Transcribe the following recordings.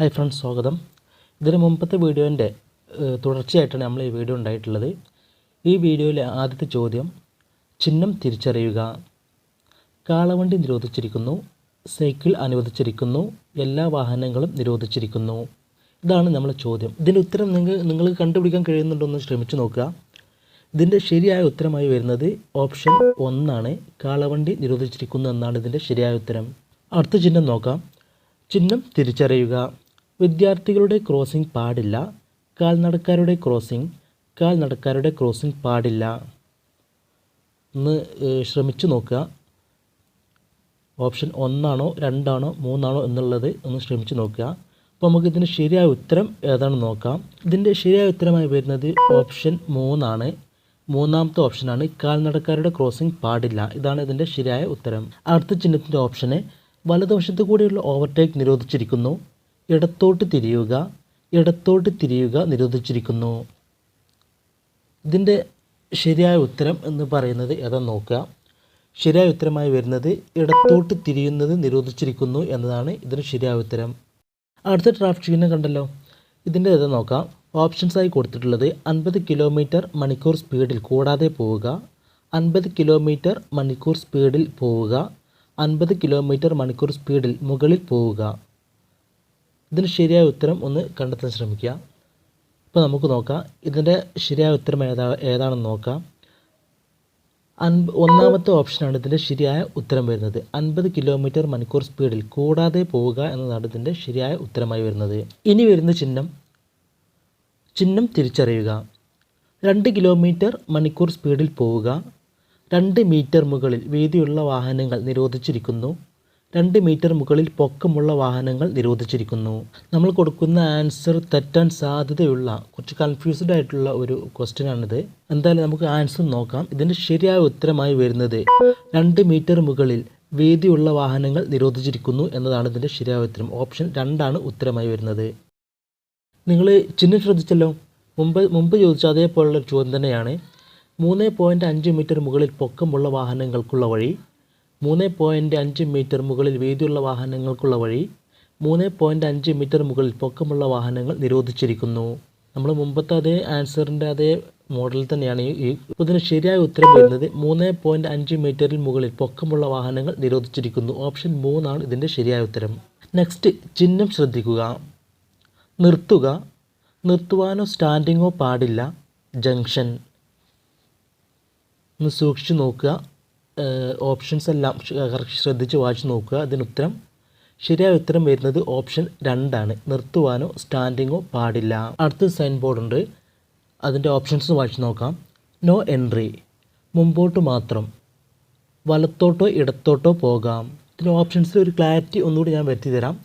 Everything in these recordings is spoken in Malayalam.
ഹായ് ഫ്രണ്ട്സ് സ്വാഗതം. ഇതിന് മുമ്പത്തെ വീഡിയോന്റെ തുടർച്ചയായിട്ടാണ് നമ്മൾ ഈ വീഡിയോ ഉണ്ടായിട്ടുള്ളത്. ഈ വീഡിയോയിലെ ആദ്യത്തെ ചോദ്യം ചിഹ്നം തിരിച്ചറിയുക. കാളവണ്ടി നിരോധിച്ചിരിക്കുന്നു സൈക്കിൾ അനുവദിച്ചിരിക്കുന്നു എല്ലാ വാഹനങ്ങളും നിരോധിച്ചിരിക്കുന്നു. ഇതാണ് നമ്മളെ ചോദ്യം. ഇതിന്റെ ഉത്തരം നിങ്ങൾ നിങ്ങൾ കണ്ടുപിടിക്കാൻ കഴിയുന്നുണ്ടോ എന്ന് ശ്രമിച്ചു നോക്കുക. ഇതിന്റെ ശരിയായ ഉത്തരമായി വരുന്നത് ഓപ്ഷൻ ഒന്നാണ് കാളവണ്ടി നിരോധിച്ചിരിക്കുന്നു എന്നാണ് ഇതിന്റെ ശരിയായ ഉത്തരം. അടുത്ത ചിഹ്നം നോക്കാം. ചിഹ്നം തിരിച്ചറിയുക. വിദ്യാർത്ഥികളുടെ ക്രോസിംഗ് പാടില്ല. കാൽനടക്കാരുടെ ക്രോസിംഗ് കാൽനടക്കാരുടെ ക്രോസിംഗ് പാടില്ല. ഒന്ന് ശ്രമിച്ചു നോക്കുക. ഓപ്ഷൻ ഒന്നാണോ രണ്ടാണോ മൂന്നാണോ എന്നുള്ളത് ഒന്ന് ശ്രമിച്ചു നോക്കുക. അപ്പോൾ നമുക്ക് ഇതിന്റെ ശരിയായ ഉത്തരം ഏതാണെന്ന് നോക്കാം. ഇതിന്റെ ശരിയായ ഉത്തരമായി വരുന്നത് ഓപ്ഷൻ മൂന്നാണ്. മൂന്നാമത്തെ ഓപ്ഷനാണ് കാൽനടക്കാരുടെ ക്രോസിംഗ് പാടില്ല. ഇതാണ് ഇതിന്റെ ശരിയായ ഉത്തരം. അടുത്ത ചിഹ്നത്തിന്റെ ഓപ്ഷന് വലതുവശത്ത് കൂടിയുള്ള ഓവർടേക്ക് നിരോധിച്ചിരിക്കുന്നു. ഇടത്തോട്ട് തിരിയുക ഇടത്തോട്ട് തിരിയുക നിരോധിച്ചിരിക്കുന്നു. ഇതിന്റെ ശരിയായ ഉത്തരം എന്ന് പറയുന്നത് ഏതാണെന്ന് നോക്കുക. ശരിയായ ഉത്തരമായി വരുന്നത് ഇടത്തോട്ട് തിരിയുന്നത് നിരോധിച്ചിരിക്കുന്നു എന്നതാണ് ഇതിന് ശരിയായ ഉത്തരം. അടുത്ത ട്രാഫിക് ചിഹ്നം കണ്ടല്ലോ. ഇതിന്റെ ഇത് നോക്കാം ഓപ്ഷൻസായി കൊടുത്തിട്ടുള്ളത് അൻപത് കിലോമീറ്റർ മണിക്കൂർ സ്പീഡിൽ കൂടാതെ പോവുക. അൻപത് കിലോമീറ്റർ മണിക്കൂർ സ്പീഡിൽ പോവുക. അൻപത് കിലോമീറ്റർ മണിക്കൂർ സ്പീഡിൽ മുകളിൽ പോവുക. ഇതിന് ശരിയായ ഉത്തരം ഒന്ന് കണ്ടെത്താൻ ശ്രമിക്കുക. ഇപ്പോൾ നമുക്ക് നോക്കാം. ഇതിന്റെ ശരിയായ ഉത്തരം ഏതാ ഏതാണെന്ന് നോക്കാം. അൻപ ഒന്നാമത്തെ ഓപ്ഷനാണ് ഇതിന്റെ ശരിയായ ഉത്തരം വരുന്നത്. അൻപത് കിലോമീറ്റർ മണിക്കൂർ സ്പീഡിൽ കൂടാതെ പോവുക എന്നതാണ് ഇതിന്റെ ശരിയായ ഉത്തരമായി വരുന്നത്. ഇനി വരുന്ന ചിഹ്നം. ചിഹ്നം തിരിച്ചറിയുക. രണ്ട് കിലോമീറ്റർ മണിക്കൂർ സ്പീഡിൽ പോവുക. രണ്ട് മീറ്റർ മുകളിൽ വീതിയുള്ള വാഹനങ്ങൾ നിരോധിച്ചിരിക്കുന്നു. രണ്ട് മീറ്റർ മുകളിൽ പൊക്കമുള്ള വാഹനങ്ങൾ നിരോധിച്ചിരിക്കുന്നു. നമ്മൾ കൊടുക്കുന്ന ആൻസർ തെറ്റാൻ സാധ്യതയുള്ള കുറച്ച് കൺഫ്യൂസ്ഡ് ആയിട്ടുള്ള ഒരു ക്വസ്റ്റ്യൻ ആണിത്. എന്തായാലും നമുക്ക് ആൻസർ നോക്കാം. ഇതിന്റെ ശരിയായ ഉത്തരമായി വരുന്നത് രണ്ട് മീറ്റർ മുകളിൽ വീതിയുള്ള വാഹനങ്ങൾ നിരോധിച്ചിരിക്കുന്നു എന്നതാണ് ഇതിന്റെ ശരിയായ ഉത്തരം. ഓപ്ഷൻ രണ്ടാണ് ഉത്തരമായി വരുന്നത്. നിങ്ങൾ ചിഹ്നം ശ്രദ്ധിച്ചല്ലോ. മുമ്പ് മുമ്പ് ചോദിച്ച അതേപോലുള്ള ചോദ്യം തന്നെയാണ്. മൂന്ന് പോയിന്റ് അഞ്ച് മീറ്റർ മുകളിൽ പൊക്കമുള്ള വാഹനങ്ങൾക്കുള്ള വഴി മൂന്ന് പോയിന്റ് അഞ്ച് മീറ്റർ മുകളിൽ വീതിയുള്ള വാഹനങ്ങൾക്കുള്ള വഴി മൂന്ന് പോയിന്റ് അഞ്ച് മീറ്റർ മുകളിൽ പൊക്കമുള്ള വാഹനങ്ങൾ നിരോധിച്ചിരിക്കുന്നു. നമ്മൾ മുമ്പത്തെ അതേ ആൻസറിന്റെ അതേ മോഡൽ തന്നെയാണ് ഈ ഇതിന് ശരിയായ ഉത്തരം വരുന്നത് മൂന്ന് പോയിന്റ് അഞ്ച് മീറ്ററിൽ മുകളിൽ പൊക്കമുള്ള വാഹനങ്ങൾ നിരോധിച്ചിരിക്കുന്നു. ഓപ്ഷൻ മൂന്നാണ് ഇതിന്റെ ശരിയായ ഉത്തരം. നെക്സ്റ്റ് ചിഹ്നം ശ്രദ്ധിക്കുക. നിർത്തുക. നിർത്തുവാനോ സ്റ്റാൻഡിങ്ങോ പാടില്ല. ജംഗ്ഷൻ ഒന്ന് സൂക്ഷിച്ചു നോക്കുക. ഓപ്ഷൻസ് എല്ലാം ശ്രദ്ധിച്ച് വായിച്ച് നോക്കുക. അതിന് ഉത്തരം ശരിയായ ഉത്തരം വരുന്നത് ഓപ്ഷൻ രണ്ടാണ്. നിർത്തുവാനോ സ്റ്റാൻഡിങ്ങോ പാടില്ല. അടുത്ത സൈൻ ബോർഡ് ഉണ്ട്. അതിന്റെ ഓപ്ഷൻസ് വായിച്ച് നോക്കാം. നോ എൻട്രി മുമ്പോട്ട് മാത്രം. വലത്തോട്ടോ ഇടത്തോട്ടോ പോകാം. ഇതിന്റെ ഓപ്ഷൻസിൽ ഒരു ക്ലാരിറ്റി ഒന്നുകൂടി ഞാൻ വരുത്തി തരാം.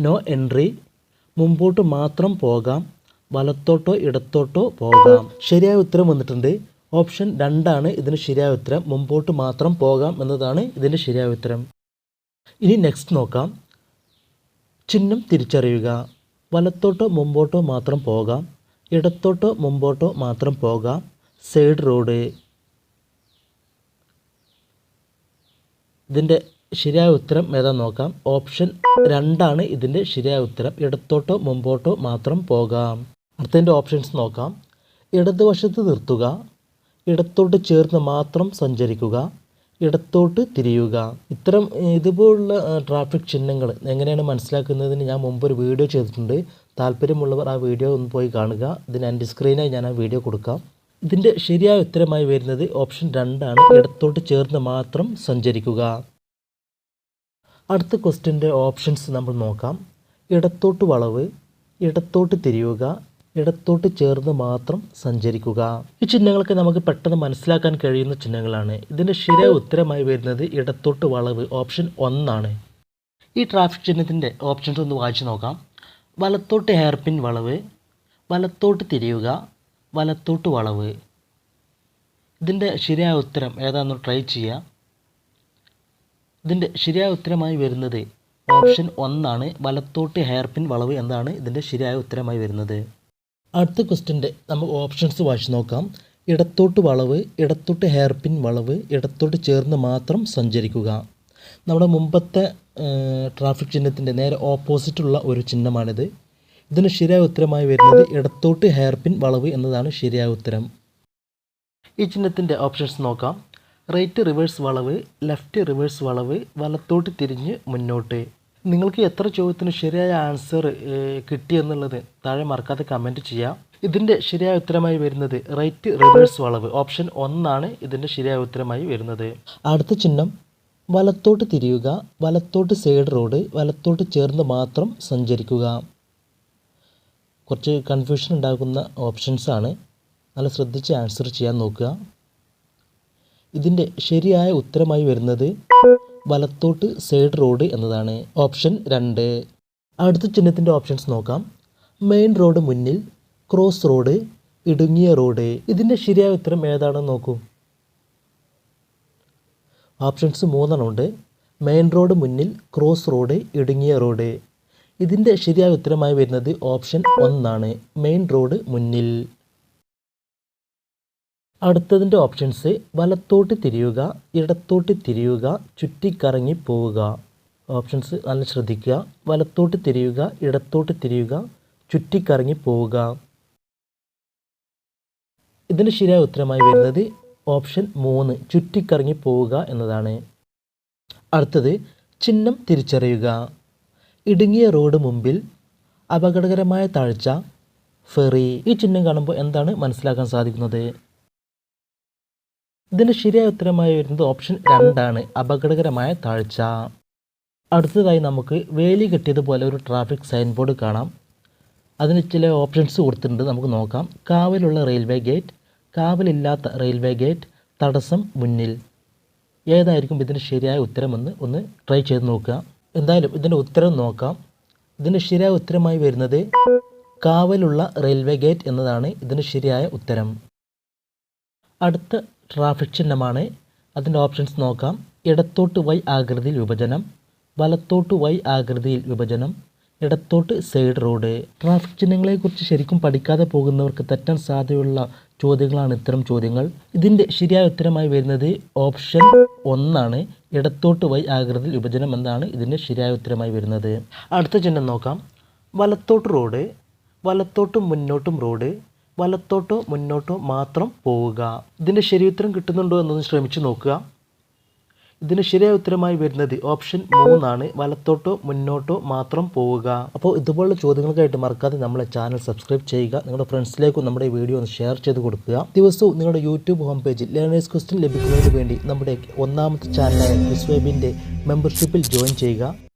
നോ എൻട്രി മുമ്പോട്ട് മാത്രം പോകാം. വലത്തോട്ടോ ഇടത്തോട്ടോ പോകാം. ശരിയായ ഉത്തരം വന്നിട്ടുണ്ട്. ഓപ്ഷൻ രണ്ടാണ് ഇതിന് ശരിയായ ഉത്തരം. മുമ്പോട്ട് മാത്രം പോകാം എന്നതാണ് ഇതിന്റെ ശരിയായ ഉത്തരം. ഇനി നെക്സ്റ്റ് നോക്കാം. ചിഹ്നം തിരിച്ചറിയുക. വലത്തോട്ടോ മുമ്പോട്ടോ മാത്രം പോകാം. ഇടത്തോട്ടോ മുമ്പോട്ടോ മാത്രം പോകാം. സൈഡ് റോഡ് ഇതിന്റെ ശരിയായ ഉത്തരം ഏതാ നോക്കാം. ഓപ്ഷൻ രണ്ടാണ് ഇതിന്റെ ശരിയായ ഉത്തരം. ഇടത്തോട്ടോ മുമ്പോട്ടോ മാത്രം പോകാം. അടുത്തതിന്റെ ഓപ്ഷൻസ് നോക്കാം. ഇടതുവശത്ത് നിർത്തുക. ഇടത്തോട്ട് ചേർന്ന് മാത്രം സഞ്ചരിക്കുക ഇടത്തോട്ട് തിരിയുക. ഇത്തരം ഇതുപോലുള്ള ട്രാഫിക് ചിഹ്നങ്ങൾ എങ്ങനെയാണ് മനസ്സിലാക്കുന്നതിന് ഞാൻ മുമ്പ് ഒരു വീഡിയോ ചെയ്തിട്ടുണ്ട്. താല്പര്യമുള്ളവർ ആ വീഡിയോ ഒന്ന് പോയി കാണുക. ഇതിന് എന്റെ സ്ക്രീനായി ഞാൻ ആ വീഡിയോ കൊടുക്കാം. ഇതിന്റെ ശരിയായ ഉത്തരമായി വരുന്നത് ഓപ്ഷൻ രണ്ടാണ് ഇടത്തോട്ട് ചേർന്ന് മാത്രം സഞ്ചരിക്കുക. അടുത്ത ക്വസ്റ്റ്യന്റെ ഓപ്ഷൻസ് നമ്മൾ നോക്കാം. ഇടത്തോട്ട് വളവ് ഇടത്തോട്ട് തിരിയുക ഇടത്തോട്ട് ചേർന്ന് മാത്രം സഞ്ചരിക്കുക. ഈ ചിഹ്നങ്ങൾക്ക് നമുക്ക് പെട്ടെന്ന് മനസ്സിലാക്കാൻ കഴിയുന്ന ചിഹ്നങ്ങളാണ്. ഇതിന്റെ ശരിയായ ഉത്തരമായി വരുന്നത് ഇടത്തോട്ട് വളവ് ഓപ്ഷൻ ഒന്നാണ്. ഈ ട്രാഫിക് ചിഹ്നത്തിന്റെ ഓപ്ഷൻസ് ഒന്ന് വായിച്ചു നോക്കാം. വലത്തോട്ട് ഹെയർപിൻ വളവ് വലത്തോട്ട് തിരിയുക വലത്തോട്ട് വളവ്. ഇതിന്റെ ശരിയായ ഉത്തരം ഏതാണെന്ന് ട്രൈ ചെയ്യുക. ഇതിന്റെ ശരിയായ ഉത്തരമായി വരുന്നത് ഓപ്ഷൻ ഒന്നാണ്. വലത്തോട്ട് ഹെയർപിൻ വളവ് എന്നാണ് ഇതിന്റെ ശരിയായ ഉത്തരമായി വരുന്നത്. അടുത്ത ക്വസ്റ്റ്യന്റെ നമ്മൾ ഓപ്ഷൻസ് വാച്ച് നോക്കാം. ഇടത്തോട്ട് വളവ് ഇടത്തോട്ട് ഹെയർ പിൻ വളവ് ഇടത്തോട്ട് ചേർന്ന് മാത്രം സഞ്ചരിക്കുക. നമ്മുടെ മുമ്പത്തെ ട്രാഫിക് ചിഹ്നത്തിന്റെ നേരെ ഓപ്പോസിറ്റുള്ള ഒരു ചിഹ്നമാണിത്. ഇതിന് ശരിയായ ഉത്തരമായി വരുന്നത് ഇടത്തോട്ട് ഹെയർ പിൻ വളവ് എന്നതാണ് ശരിയായ ഉത്തരം. ഈ ചിഹ്നത്തിന്റെ ഓപ്ഷൻസ് നോക്കാം. റൈറ്റ് റിവേഴ്സ് വളവ് ലെഫ്റ്റ് റിവേഴ്സ് വളവ് വലത്തോട്ട് തിരിഞ്ഞ് മുന്നോട്ട്. നിങ്ങൾക്ക് എത്ര ചോദ്യത്തിന് ശരിയായ ആൻസർ കിട്ടിയെന്നുള്ളത് താഴെ മറക്കാതെ കമന്റ് ചെയ്യാം. ഇതിന്റെ ശരിയായ ഉത്തരമായി വരുന്നത് റൈറ്റ് റിവേഴ്സ് വളവ്. ഓപ്ഷൻ ഒന്നാണ് ഇതിന്റെ ശരിയായ ഉത്തരമായി വരുന്നത്. അടുത്ത ചിഹ്നം വലത്തോട്ട് തിരിയുക വലത്തോട്ട് സൈഡ് റോഡ് വലത്തോട്ട് ചേർന്ന് മാത്രം സഞ്ചരിക്കുക. കുറച്ച് കൺഫ്യൂഷൻ ഉണ്ടാകുന്ന ഓപ്ഷൻസ് ആണ്. നല്ല ശ്രദ്ധിച്ച് ആൻസർ ചെയ്യാൻ നോക്കുക. ഇതിന്റെ ശരിയായ ഉത്തരമായി വരുന്നത് വലത്തോട്ട് സൈഡ് റോഡ് എന്നതാണ് ഓപ്ഷൻ രണ്ട്. അടുത്ത ചിഹ്നത്തിന്റെ ഓപ്ഷൻസ് നോക്കാം. മെയിൻ റോഡ് മുന്നിൽ ക്രോസ് റോഡ് ഇടുങ്ങിയ റോഡ്. ഇതിന്റെ ശരിയായ ഉത്തരം ഏതാണെന്ന് നോക്കൂ. ഓപ്ഷൻസ് മൂന്നെണ്ണം ഉണ്ട് മെയിൻ റോഡ് മുന്നിൽ ക്രോസ് റോഡ് ഇടുങ്ങിയ റോഡ്. ഇതിന്റെ ശരിയായ ഉത്തരമായി വരുന്നത് ഓപ്ഷൻ ഒന്നാണ്. മെയിൻ റോഡ് മുന്നിൽ. അടുത്തതിന്റെ ഓപ്ഷൻസ് വലത്തോട്ട് തിരിയുക ഇടത്തോട്ട് തിരിയുക ചുറ്റിക്കറങ്ങി പോവുക. ഓപ്ഷൻസ് നല്ല ശ്രദ്ധിക്കുക. വലത്തോട്ട് തിരിയുക ഇടത്തോട്ട് തിരിയുക ചുറ്റിക്കറങ്ങി പോവുക. ഇതിന് ശരിയായ ഉത്തരമായി വരുന്നത് ഓപ്ഷൻ മൂന്ന് ചുറ്റിക്കറങ്ങി പോവുക എന്നതാണ്. അടുത്തത് ചിഹ്നം തിരിച്ചറിയുക. ഇടുങ്ങിയ റോഡ് മുമ്പിൽ അപകടകരമായ താഴ്ച ഫെറി ഈ ചിഹ്നം കാണുമ്പോൾ എന്താണ് മനസ്സിലാക്കാൻ സാധിക്കുന്നത്? ഇതിന് ശരിയായ ഉത്തരമായി വരുന്നത് ഓപ്ഷൻ രണ്ടാണ് അപകടകരമായ താഴ്ച. അടുത്തതായി നമുക്ക് വേലി കെട്ടിയതുപോലെ ഒരു ട്രാഫിക് സൈൻ ബോർഡ് കാണാം. അതിന് ചില ഓപ്ഷൻസ് കൊടുത്തിട്ടുണ്ട് നമുക്ക് നോക്കാം. കാവലുള്ള റെയിൽവേ ഗേറ്റ് കാവലില്ലാത്ത റെയിൽവേ ഗേറ്റ് തടസ്സം മുന്നിൽ. ഏതായിരിക്കും ഇതിന് ശരിയായ ഉത്തരമെന്ന് ഒന്ന് ട്രൈ ചെയ്ത് നോക്കുക. എന്തായാലും ഇതിന്റെ ഉത്തരം നോക്കാം. ഇതിന്റെ ശരിയായ ഉത്തരമായി വരുന്നത് കാവലുള്ള റെയിൽവേ ഗേറ്റ് എന്നതാണ് ഇതിന് ശരിയായ ഉത്തരം. അടുത്ത ട്രാഫിക് ചിഹ്നമാണ്. അതിന്റെ ഓപ്ഷൻസ് നോക്കാം. ഇടത്തോട്ട് വൈ ആകൃതിയിൽ വിഭജനം വലത്തോട്ട് വൈ ആകൃതിയിൽ വിഭജനം ഇടത്തോട്ട് സൈഡ് റോഡ് ട്രാഫിക് ചിഹ്നങ്ങളെക്കുറിച്ച് ശരിക്കും പഠിക്കാതെ പോകുന്നവർക്ക് തെറ്റാൻ സാധ്യതയുള്ള ചോദ്യങ്ങളാണ് ഇത്തരം ചോദ്യങ്ങൾ. ഇതിന്റെ ശരിയായ ഉത്തരമായി വരുന്നത് ഓപ്ഷൻ ഒന്നാണ്. ഇടത്തോട്ട് വൈ ആകൃതിയിൽ വിഭജനം എന്നാണ് ഇതിന്റെ ശരിയായ ഉത്തരമായി വരുന്നത്. അടുത്ത ചിഹ്നം നോക്കാം. വലത്തോട്ട് റോഡ് വലത്തോട്ടും മുന്നോട്ടും റോഡ് വലത്തോട്ടോ മുന്നോട്ടോ മാത്രം പോവുക. ഇതിന്റെ ഉത്തരം കിട്ടുന്നുണ്ടോ എന്നൊന്ന് ശ്രമിച്ചു നോക്കുക. ഇതിന് ശരിയായ ഉത്തരമായി വരുന്നത് ഓപ്ഷൻ മൂന്നാണ്. വലത്തോട്ടോ മുന്നോട്ടോ മാത്രം പോവുക. അപ്പോൾ ഇതുപോലുള്ള ചോദ്യങ്ങൾക്കായിട്ട് മറക്കാതെ നമ്മളെ ചാനൽ സബ്സ്ക്രൈബ് ചെയ്യുക. നിങ്ങളുടെ ഫ്രണ്ട്സിലേക്കും നമ്മുടെ വീഡിയോ ഒന്ന് ഷെയർ ചെയ്ത് കൊടുക്കുക. ദിവസവും നിങ്ങളുടെ യൂട്യൂബ് ഹോം പേജിൽ ലേണേഴ്സ് ക്വസ്റ്റ്യൻ ലഭിക്കുന്നതിന് വേണ്ടി നമ്മുടെ ഒന്നാമത്തെ ചാനലായ ക്രിസ് വെബിന്റെ മെമ്പർഷിപ്പിൽ ജോയിൻ ചെയ്യുക.